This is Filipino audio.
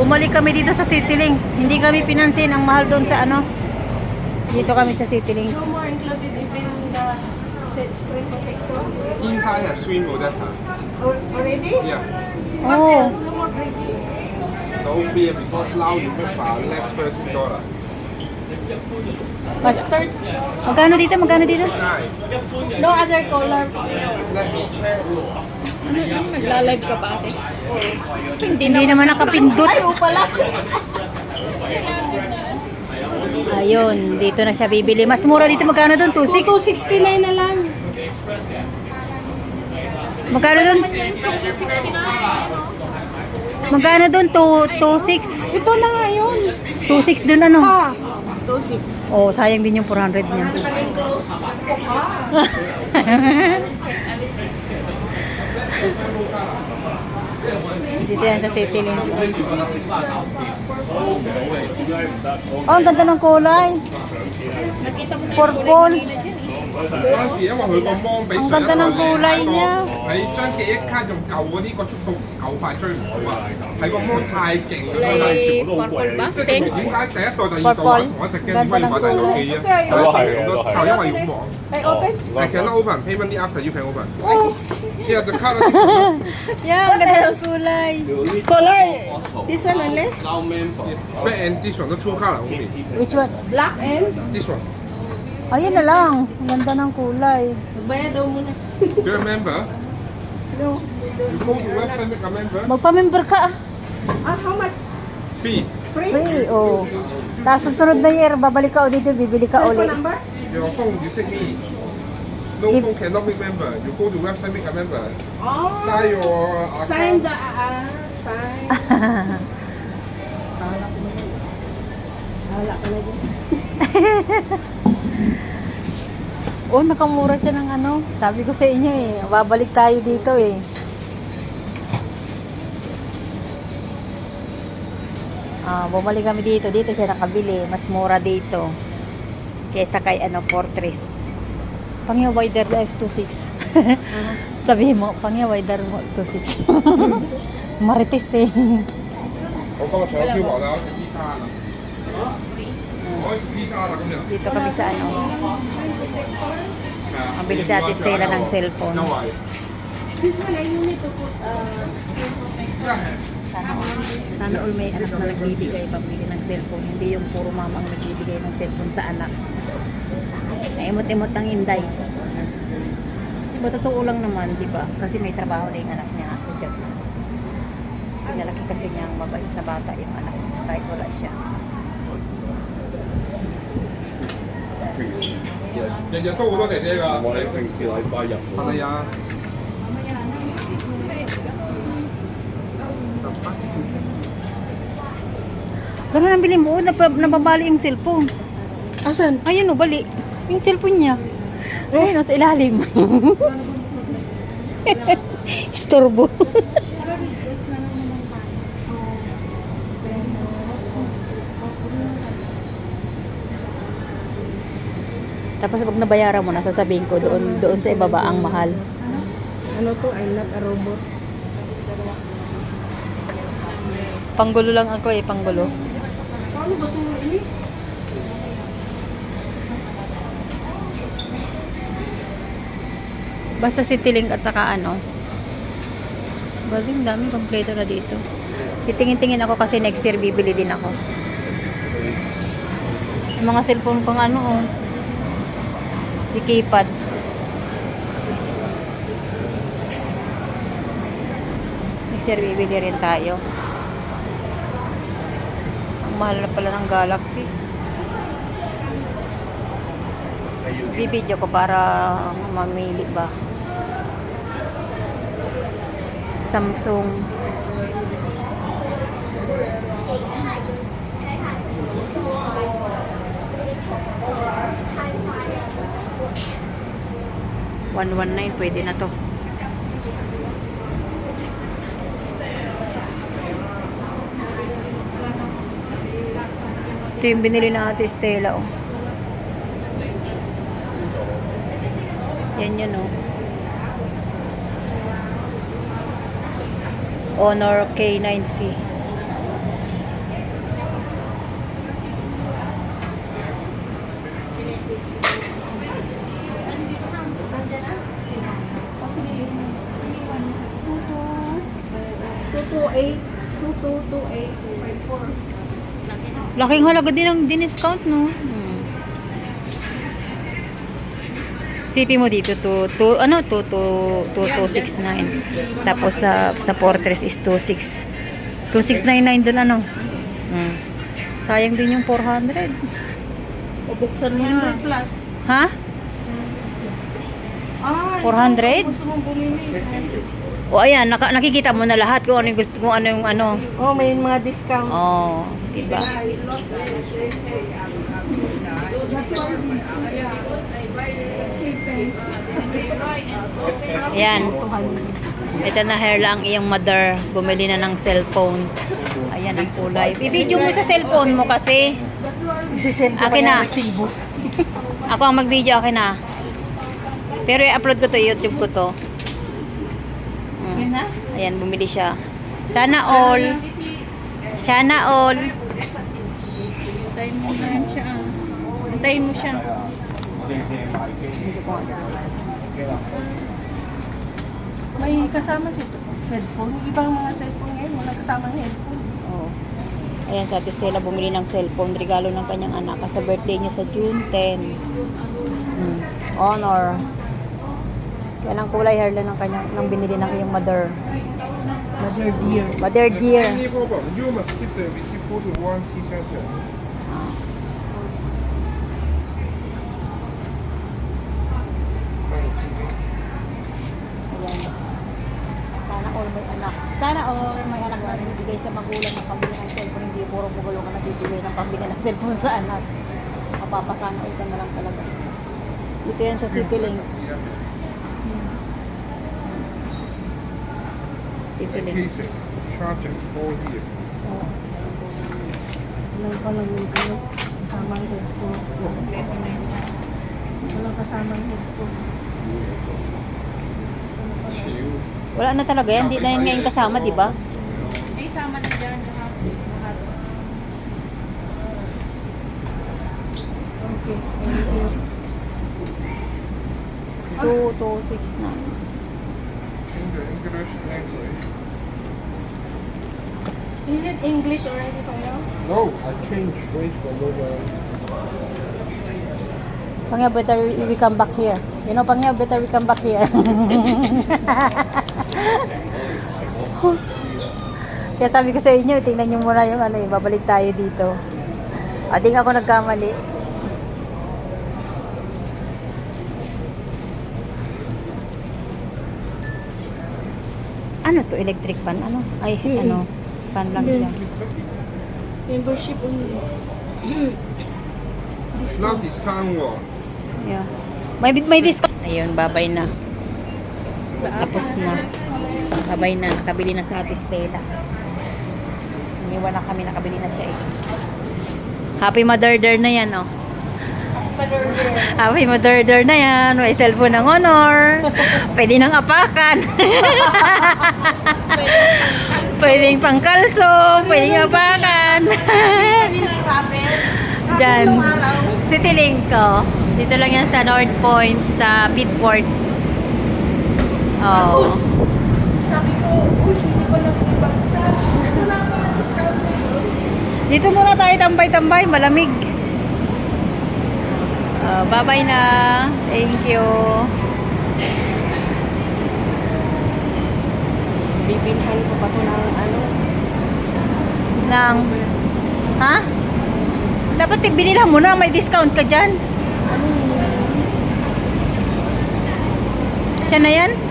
Bumalik kami dito sa Citylink. Hindi kami pinansin ang mahal doon sa ano. Dito kami sa Citylink. No more included even the screen protector. Inside have screen protector. Al- Already? Yeah. What Oh. else? No more drinking. No fear because now you pay for less thirty dollar. Mas, magkano dito? Magkano dito? No other color. Let me check. Nagla-live ka ba ate? Hindi naman nakapindot. Ay, pala. Ayun, dito na siya bibili. Mas mura dito. Magkano doon? 2.6? 269 na lang. Magkano doon? Magkano doon? 2.6? Ito na nga yun. 2.6 doon ano? Ha? 26. Oh, sayang din yung 400 niya. Dito yan sa City Link. Oh, ang ganda ng kulay. Purple. 嗰阵时因为佢个芒比 Ang 上一 ganda 代 ng 靓 kulay 太多 niya. 你将记忆卡用旧嗰啲个速度够快追唔到啊！系个芒太劲啦，全部都好贵啊即系点解第一代、第二代玩同一只 game 点解要买第二机啊？第一代咁多就因为咁忙。 Ay, open. I cannot open payment after you can open. Oh, Yeah, the card is this Yeah, ang ganda ng kulay. color. This one only. Black and this one, the two color only. Which one? Black and. This one. Ayun na lang. Ang ganda ng kulay. Magbayad daw muna. Do you remember? No. You go to website make a member. Magpa-member ka. Ah, how much? Fee. Free? Free, oh. Tapos susunod na year, babalik ka ulit dito, bibili ka Telephone ulit. number? Your phone, you take me. No If- phone cannot make member. You go to website make a member. Oh. Sign your account. Sign the, ah, sign. Wala ka na dyan. Oh, nakamura siya ng ano. Sabi ko sa inyo eh, babalik tayo dito eh. Ah, bumalik kami dito. Dito siya nakabili. Mas mura dito. Kesa kay ano, Fortress. Pangya wider is 26. Sabihin mo, pangya wider mo 26. Marites eh. 我今日除咗标王啦，我食 dito kami sa ano. Ang bilis natin Stella ng cellphone. This one, I need to put uh, sana all, sana all may anak na nagbibigay pamilya ng cellphone. Hindi yung puro mama ang nagbibigay ng cellphone sa anak. Naimot-imot ang inday. Diba, totoo lang naman, di ba? Kasi may trabaho na yung anak niya sa job. Pinalaki kasi niya ang mabait na bata yung anak niya kahit wala siya. 日日都好多姐姐㗎。我哋平时礼拜日系咪啊？ Ganun ang bilhin mo, oh, napa- nababali yung cellphone. Asan? Ayun o, bali. Yung cellphone niya. Ayun, nasa ilalim. Istorbo. Tapos pag nabayaran mo, nasasabihin ko doon doon sa ibaba ang mahal. Ano to? I'm not a robot. Panggulo lang ako eh, panggulo. Paano ba ito? Basta Citylink at saka ano. Galing dami kompleto na dito. Titingin-tingin ako kasi next year bibili din ako. Yung mga cellphone pang ano oh. Si keypad. Next year bibili rin tayo. Ang mahal na pala ng Galaxy. Bibidyo ko para mamili ba. Samsung. One one nine pwede na to. Ito yung binili na ate Stella oh. Yan yun oh. Honor K9C. Laking halaga din ang diniscount, no? Hmm. Sipi mo dito, to, to, ano, to, to, to, 2269. Tapos sa, sa Fortress is 26. 2699 dun, ano? Hmm. Sayang din yung 400. O buksan mo na. plus. Ha? Ah, 400? Gusto mong bumili. O ayan, naka, nakikita mo na lahat kung ano yung gusto, kung ano yung ano. Oh, may mga discount. Oh, diba? Ayan. Ito na hair lang iyong mother. Bumili na ng cellphone. Ayan ang kulay. I-video mo sa cellphone mo kasi. Akin na. Ako ang mag-video, akin na. Pero i-upload ko to, YouTube ko to. Ayan, bumili siya. Sana all. Sana all. Antayin mo na yan siya. ah. Antayin mo siya. May kasama si headphone. Ibang mga cellphone ngayon, wala kasamang headphone. Oh. Ayan, sabi Stella bumili ng cellphone. Regalo ng kanyang anak sa birthday niya sa June 10. Mm. Honor. Yan ang kulay hair lang ng kanyang nang binili ng iyong mother. Mother dear. Mother dear. Any problem? You must keep the receipt for the warranty center. Ah. Ayan. Sana all may anak. Sana all may anak na bibigay sa magulang ng pambili ng cellphone. Hindi puro magulo ka nagbibigay ng pambili ng cellphone sa anak. Mapapasana all ka na lang talaga. Dito yan sa CityLink. CityLink. Casing, charger, all here. Oh. Walang pa lang yung ano, kasamang headphone. Walang kasamang headphone. Chill. Wala na talaga yan. Hindi na yun ngayon kasama, di ba? Ay, sama na dyan. Okay. Thank you. 2269. In the English language. Is it English already for you? No, I changed range from mobile. Pangya, better we come back here. You know, Pangya, better we come back here. Kaya sabi ko sa inyo, tingnan nyo muna yung ano, eh, babalik tayo dito. Ating ako nagkamali. Ano to? Electric fan? Ano? Ay, Mm-mm. ano? Fan lang siya. Membership only. It's not discount one. Yeah. May may discount. Ayun, babay na. Tapos na. Babay na. Nakabili na sa Ate Stella. Iniwan na kami. Nakabili na siya eh. Happy Mother Day na yan, oh. Happy Mother Day na yan. May cellphone ng honor. Pwede nang apakan. Pwedeng pangkalso. Pwedeng apakan. Diyan. City Link ko. Dito lang yan sa North Point, sa Bidport. Oh. Sabi ko, uy, hindi pa lang ibagsa. Yun. Dito muna tayo tambay-tambay, malamig. Uh, bye-bye na. Thank you. Bibilhan ko pa to ng ano. Nang, ha? Dapat ibili lang muna, may discount ka dyan. Ano? Siya na yan?